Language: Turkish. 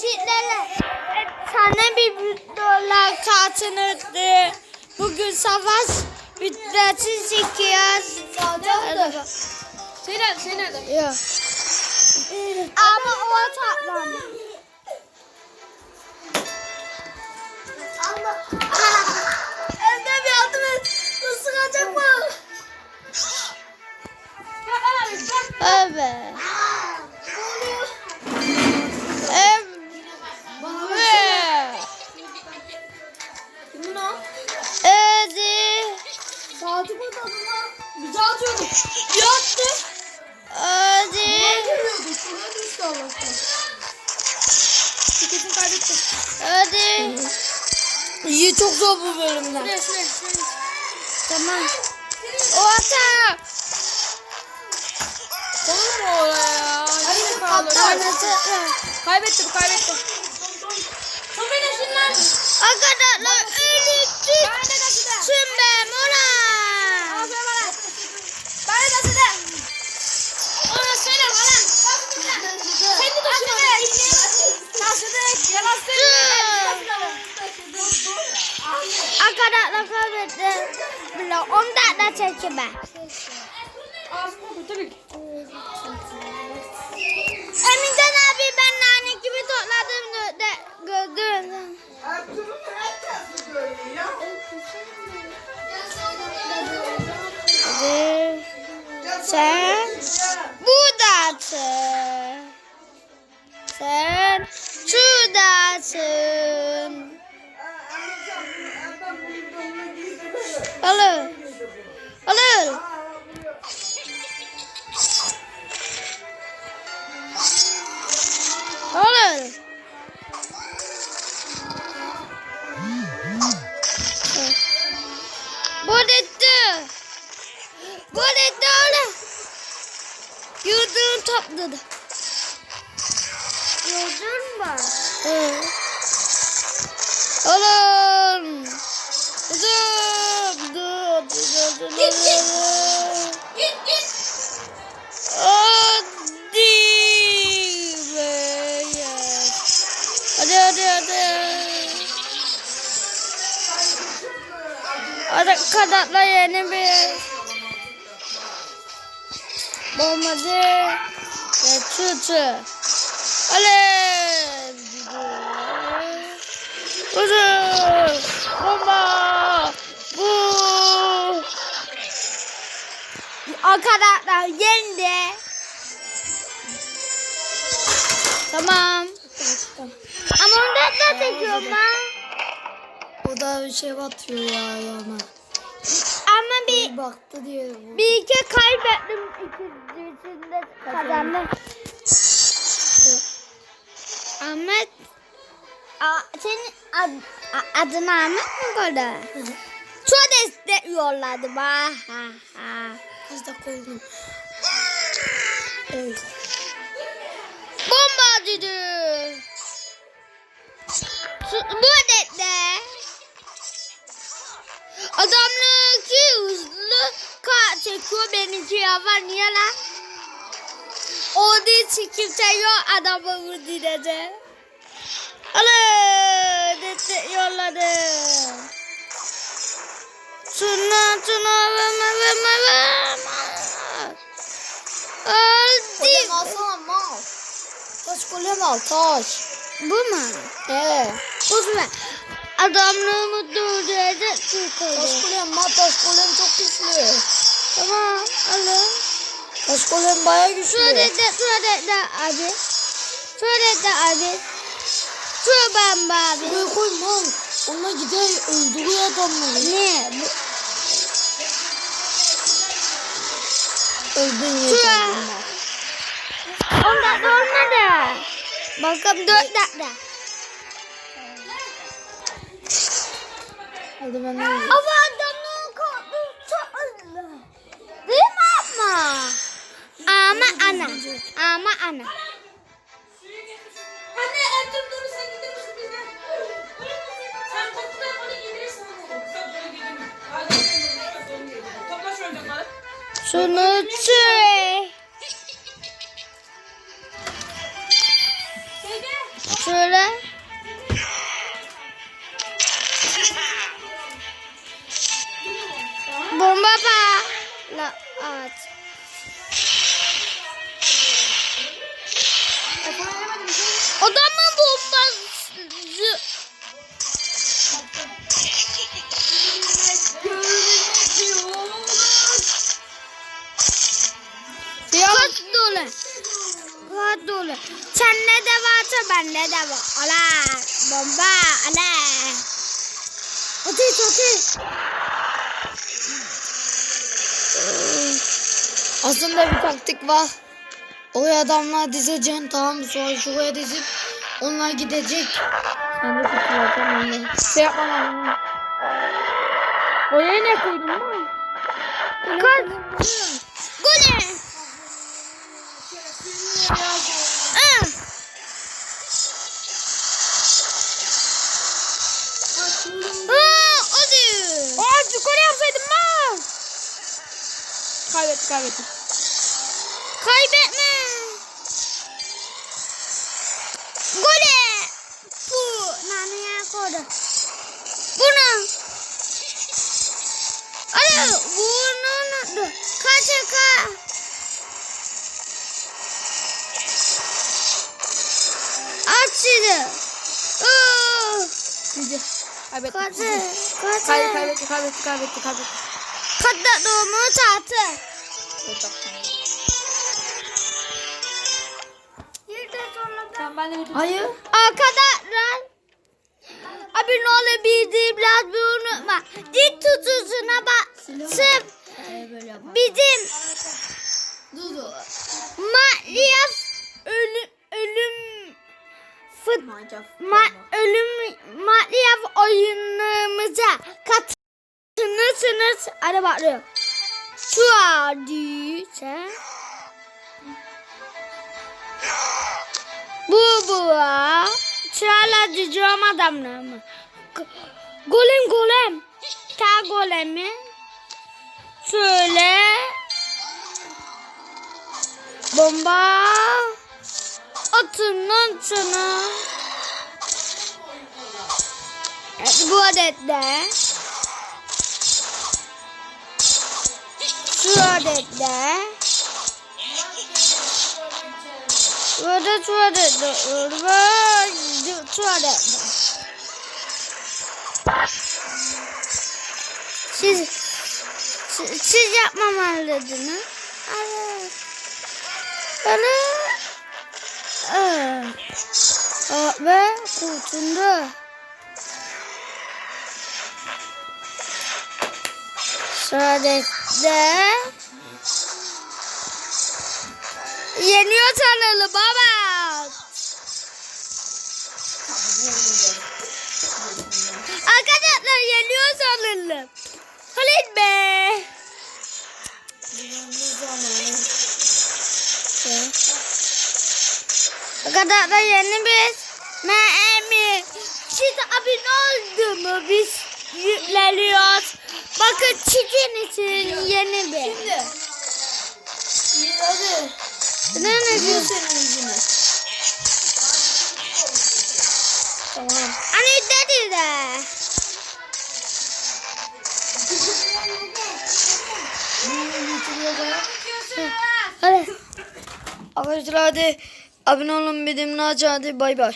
Sizlerle sana bir dolar kartını Bugün savaş videosu çekiyoruz. Hadi. Senin, senin. Yok. Ama o tatlandı. Çok zor bu bölümler. Şuraya şuraya şuraya. Tamam. O ata. Olur mu oraya? Hayır kaldı. Kaybetti bu kaybetti. Çok enerjin lan. Arkadaşlar elektrik tabii ki. Emincan abi ben nane gibi topladım de gördüm. Hadi. Sen buradasın. Sen şuradasın. Mu? Evet. Oğlum. Dur. Dur. Dur. Dur. Git, git. Git git. Hadi ya. Hadi hadi hadi. Hadi kanatla yeni bir. Bombacı. Ve tutu. Hadi. Hadi. Bomba. Bu. Arkadaşlar yendi. Tamam. Ama ondan da çekiyorum ben. O da bir şey batıyor ya ayağıma. Ama bir Baktı diye. bir iki kaybettim ikincisinde kazandım. Ahmet Aa, senin ad, a- adın Ahmet mi koydu? Çok destek yolladı bana. Ha, ha. Dakika oldu? Evet. Bomba dedi. Bu ne? Adamlık hızlı kart çekiyor benimki yavaş niye lan? O değil kimse yok adamı vurdu dedi. Alın dedi yolladı. Şuna şuna verme verme verme. Öldü. Golem alsana mal. Taş golem al taş. Bu mu? He. Uzun Adamlığımı durduracak Taş çıkıldı. golem mal taş golem çok güçlü. Tamam alın. Taş golem baya güçlü. Şöyle de abi. De abi. Şu ben abi. Buraya koy mal. Ona gider öldürüyor adamları. Ne? Bu, an. mal. on dakika olmadı. Bakalım dört dakika. Hadi ben de Ama adamın kaldı çok hızlı. Değil mi ama? Ama ana. Ama ana. Şeyde. Şöyle. Bomba pa. La at. Bende de var. Ala bomba ala. Ateş ateş. Aslında bir taktik var. Oraya adamlar dizeceksin tamam mı? Sonra şuraya dizip onlar gidecek. Sen de tutulacaksın onları. Şey yapman lazım. Oraya ne koydun mu? Kaç. Kaybetti kaybetti. Kaybetme. Gole. Bu naneye koydu. Bunu. Hadi bunu kaç kaç. Aç şimdi. Aa, Sizce. Kaybetti. Kaç. Kay- Kaç. kaybetti kaybetti kaybetti kaybetti. Kaç doğumu saati. Tamam ben de bir Hayır. Arkadaşlar. Abi ne olur bildiğim biraz bir unutma. Dik tutusuna basıp bizim Maryam ölüm ölüm fıt ma, ölüm Maryam oyunumuza katılırsınız. Hadi bakıyorum. Şu adıysa bu bu Çağla cücüğüm adamlar mı? Golem golem. Ta golemi. Şöyle. Bomba. Atın lan sana. Evet, bu adette. Şu adette. Burada şu adette. Burada şu adette. Siz, siz, siz yapmamalıydınız. Evet. Böyle. Evet. Ve kurtuldu. Sadece yeniyor kanalı baba. Arkadaşlar yeniyor sanırım. Halit be. Arkadaşlar yeni bir memi. Siz abone oldu mu? Biz yükleniyoruz. Bakın çikin için yeni bir. Şimdi. Hadi. Ne ne diyorsun? senin yüzüne. Tamam. Hani dedi de. Hadi. Arkadaşlar hadi abone olun bildirimleri açın hadi bay bay.